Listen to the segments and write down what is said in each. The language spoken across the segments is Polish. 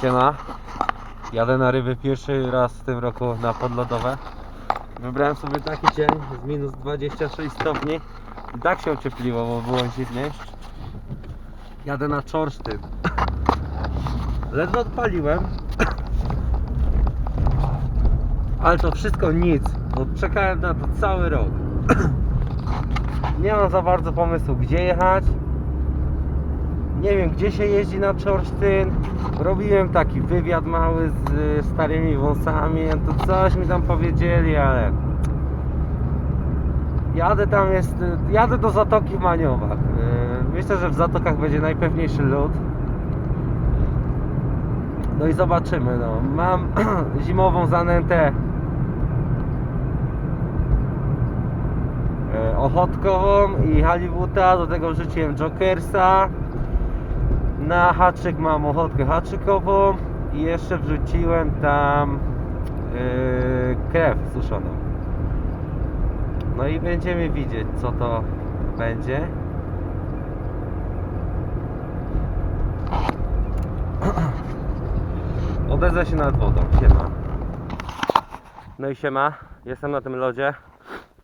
Siema. Jadę na ryby pierwszy raz w tym roku na podlodowe. Wybrałem sobie taki dzień z minus 26 stopni. I tak się ociepliło, bo było zimniej. Jadę na Czorsztyn. Ledwo odpaliłem. Ale to wszystko nic, bo czekałem na to cały rok. Nie mam za bardzo pomysłu, gdzie jechać. Nie wiem, gdzie się jeździ na Czorsztyn. Robiłem taki wywiad mały z y, starymi wąsami. To coś mi tam powiedzieli, ale jadę tam jest. Jadę do Zatoki w Maniowach. Y, Myślę, że w Zatokach będzie najpewniejszy lód. No i zobaczymy. No. Mam zimową zanętę e, ochotkową i halibuta. Do tego wrzuciłem jokersa. Na haczyk mam ochotkę haczykową i jeszcze wrzuciłem tam yy, krew suszoną. No i będziemy widzieć co to będzie. Odezwę się nad wodą, siema. No i siema, jestem na tym lodzie.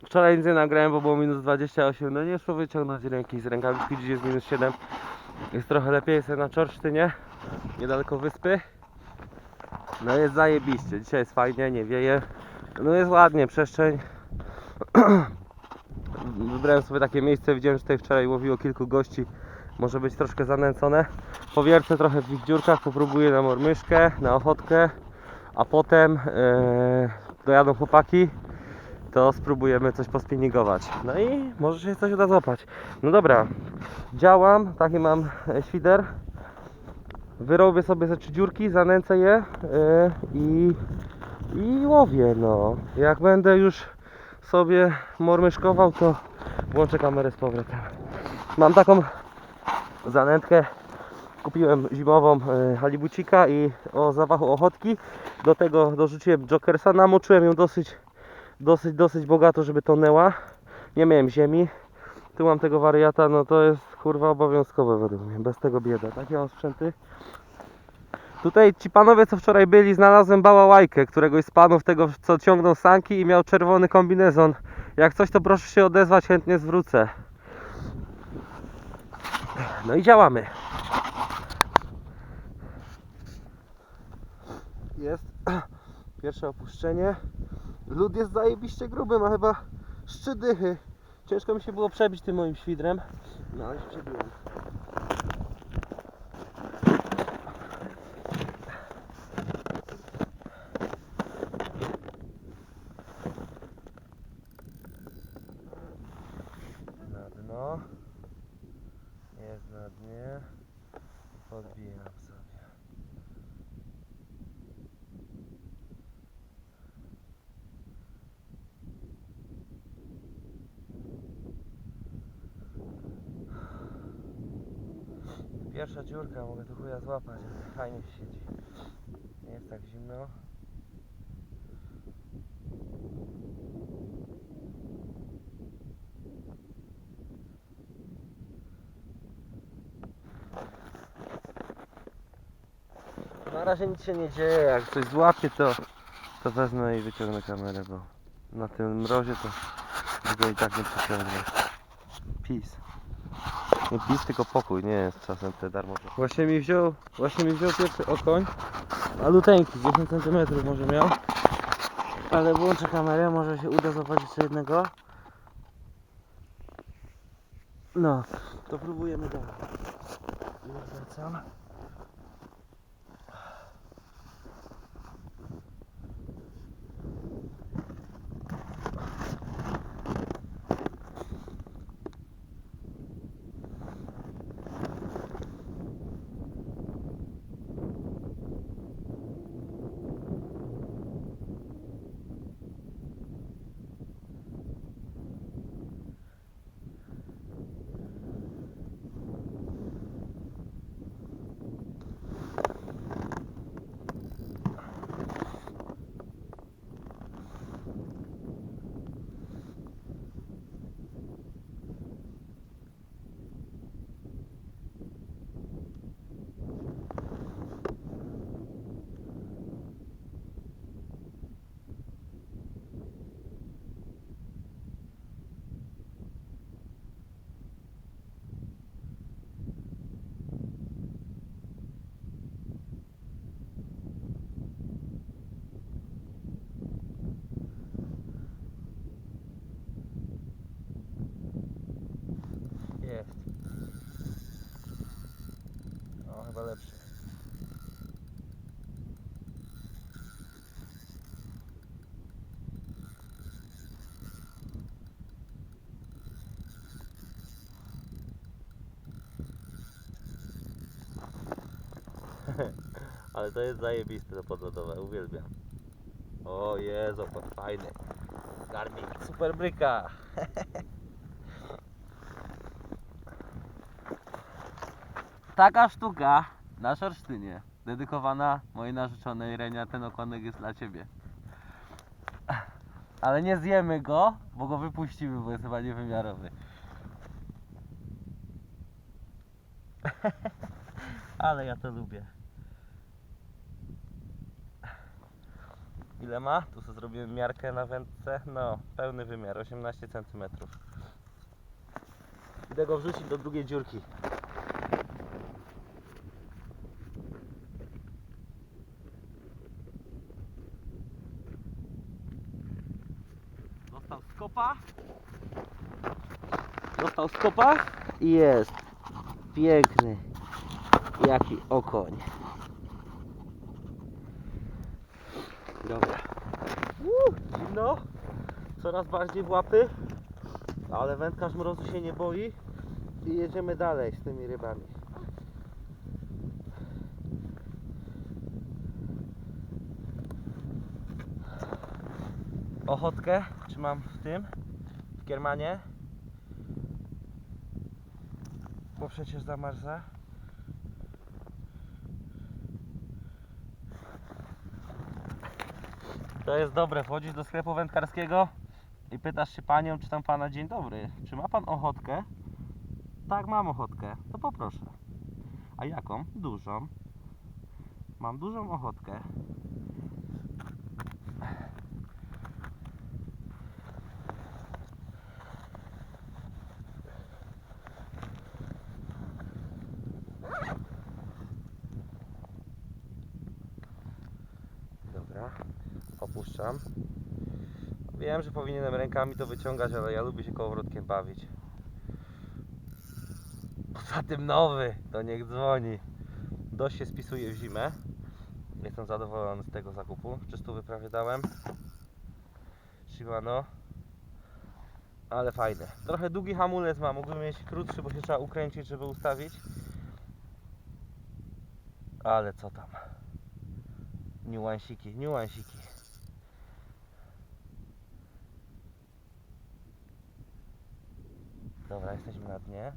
Wczoraj nic nie nagrałem, bo było minus 28. No nie szło wyciągnąć ręki z rękawiczki, dziś jest minus 7. Jest trochę lepiej, jestem na Czorsztynie, niedaleko wyspy. No jest zajebiście, dzisiaj jest fajnie, nie wieje. No jest ładnie, przestrzeń. Wybrałem sobie takie miejsce, widziałem, że tutaj wczoraj łowiło kilku gości. Może być troszkę zanęcone. Powiercę trochę w ich dziurkach, popróbuję na mormyszkę, na ochotkę, a potem e, dojadą chłopaki to spróbujemy coś pospinningować. No i może się coś uda złapać. No dobra, działam, taki mam e, świder. Wyrobię sobie ze trzy dziurki, zanęcę je e, i, i łowię. No. Jak będę już sobie mormyszkował, to włączę kamerę z powrotem. Mam taką zanętkę. Kupiłem zimową e, halibucika i o zawachu ochotki. Do tego dorzuciłem jokersa. Namoczyłem ją dosyć dosyć, dosyć bogato, żeby tonęła. Nie miałem ziemi. Tu mam tego wariata, no to jest kurwa obowiązkowe według mnie. Bez tego bieda. Takie mam sprzęty. Tutaj ci panowie, co wczoraj byli, znalazłem bałałajkę, któregoś z panów tego, co ciągnął sanki i miał czerwony kombinezon. Jak coś, to proszę się odezwać, chętnie zwrócę. No i działamy. Jest pierwsze opuszczenie. Lód jest zajebiście gruby, ma chyba szczydychy. Ciężko mi się było przebić tym moim świdrem. No ale się przebiłem. Na dno. Jest na dnie. Podbijam sobie. Pierwsza dziurka, mogę tu chuja złapać, fajnie siedzi. Nie jest tak zimno. Na razie nic się nie dzieje, jak coś złapie to, to wezmę i wyciągnę kamerę, bo na tym mrozie to tego i tak nie przeciągnę. Peace. Nie pis, tylko pokój, nie jest czasem te darmowe. Właśnie mi wziął, właśnie mi wziął pierwszy okoń, maluteńki, 10 cm może miał. Ale włączę kamerę, może się uda złapać jeszcze jednego. No, to próbujemy dalej. Wracam. Ale to jest zajebiste to podlodowe, uwielbiam. O Jezu, to fajny. Garmin Super Bryka. Taka sztuka na Szorsztynie, dedykowana mojej narzeczonej Renia, ten okonek jest dla Ciebie. Ale nie zjemy go, bo go wypuścimy, bo jest chyba niewymiarowy. Ale ja to lubię. Ile ma? Tu sobie zrobiłem miarkę na wędce. No, pełny wymiar, 18 cm. Idę go wrzucić do drugiej dziurki. Dostał skopa. Dostał skopa i jest. Piękny. Jaki okoń. Dobra. Uuu, zimno. Coraz bardziej w łapy. Ale wędkarz mrozu się nie boi. I jedziemy dalej z tymi rybami. Ochotkę trzymam w tym, w kiermanie. Bo przecież zamarza. To jest dobre, wchodzisz do sklepu wędkarskiego i pytasz się panią, czy tam pana dzień dobry, czy ma pan ochotkę? Tak, mam ochotkę, to poproszę. A jaką? Dużą. Mam dużą ochotkę. Dobra, opuszczam. Wiem, że powinienem rękami to wyciągać, ale ja lubię się kołowrotkiem bawić. Poza tym nowy, to niech dzwoni. Dość się spisuje w zimę. Jestem zadowolony z tego zakupu. 300 prawie dałem. Shimano. Ale fajne. Trochę długi hamulec ma, mógłbym mieć krótszy, bo się trzeba ukręcić, żeby ustawić. Ale co tam. Niuansiki, niuansiki. Dobra, jesteśmy na dnie.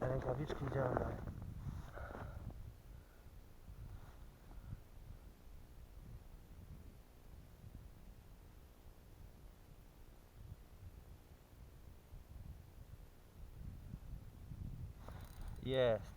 Rękawiczki działają dalej. Jest.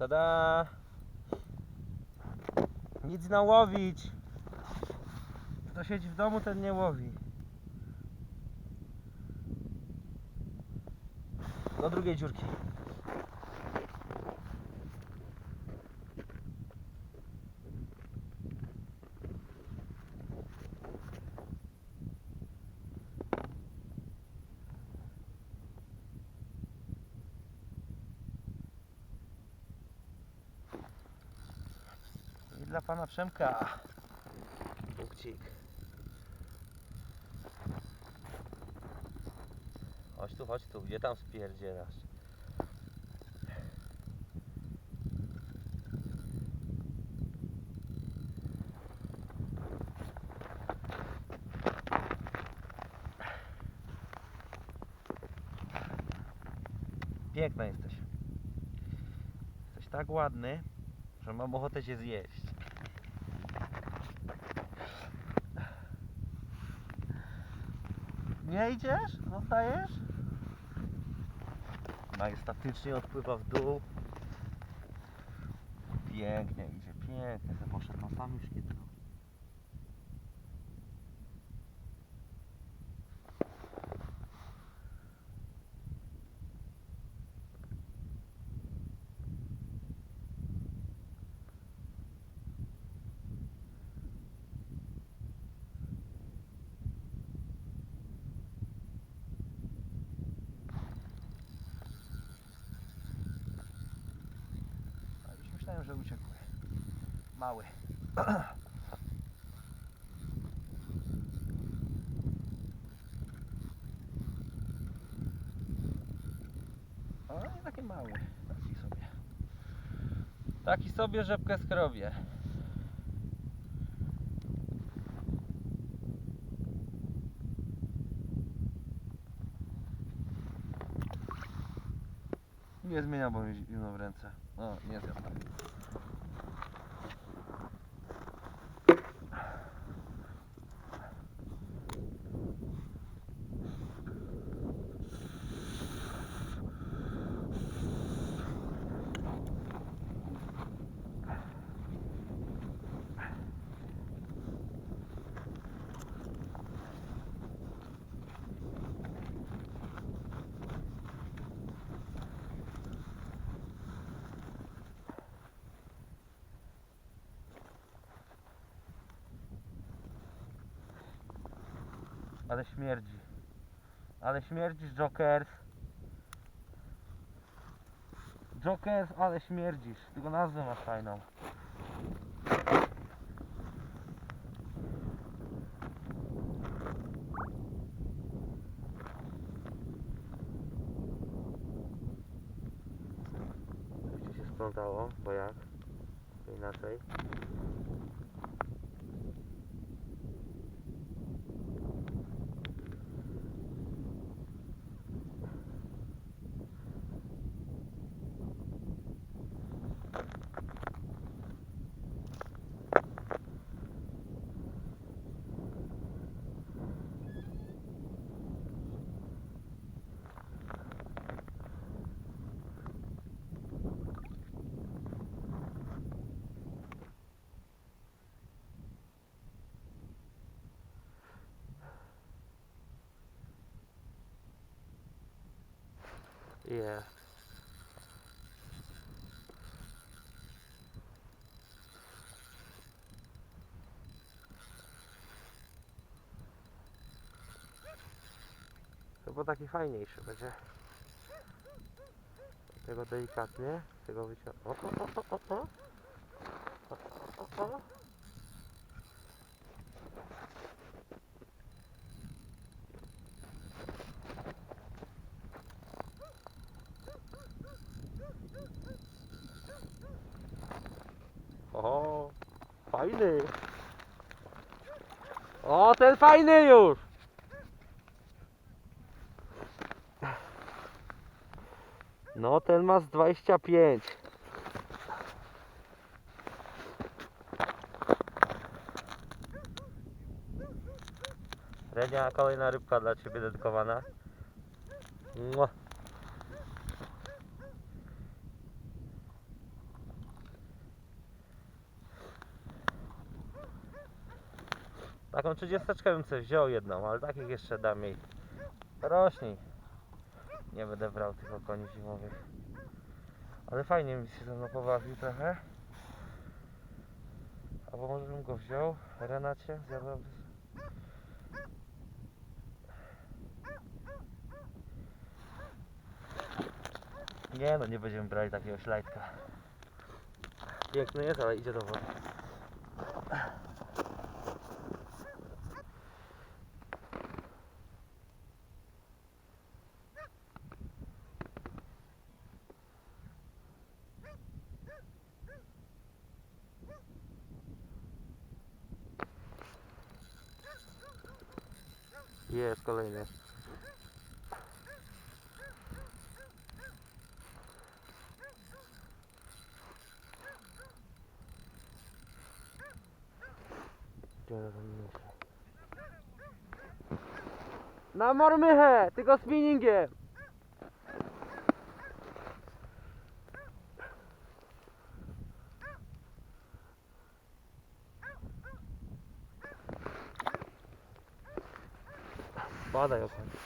Tada! Nic nałowić. Kto siedzi w domu, ten nie łowi. Do drugiej dziurki. I dla pana Przemka. Bukcik. Chodź tu, chodź tu, gdzie tam spierdzielasz? Piękna jesteś. Jesteś tak ładny, że mam ochotę cię zjeść. Nie idziesz? Zostajesz? Majestatycznie odpływa w dół. Pięknie idzie, pięknie, poszedł no sam. Myślałem, że uciekły. Mały. A nie taki mały. Taki sobie. Taki sobie rzepkę skrobię. Nie zmienia, bo mi zimno w ręce. O, nie zjadł. Ale śmierdzi. Ale śmierdzisz, Jokers. Jokers, ale śmierdzisz. Tylko nazwę masz fajną. Ci się splątało, bo jak? Inaczej. Jest. Chyba taki fajniejszy będzie. Tego delikatnie, tego wyciągnę. O, o, o, o, o, o. O, o, o, o. Fajny. O, ten fajny już. No, ten ma z 25. Renia, kolejna rybka dla Ciebie dedykowana. Mua. Taką 30 bym sobie wziął jedną, ale takich jeszcze dam jej. Rośnij. Nie będę brał tych okoni zimowych. Ale fajnie mi się ze mną pobawił trochę. Albo może bym go wziął, Renacie, zjadłaby. Nie no, nie będziemy brali takiego ślajtka. Piękny jest, ale idzie do wody. Jest kolejny. Na mormychę, tylko spinningiem. 바다 옆에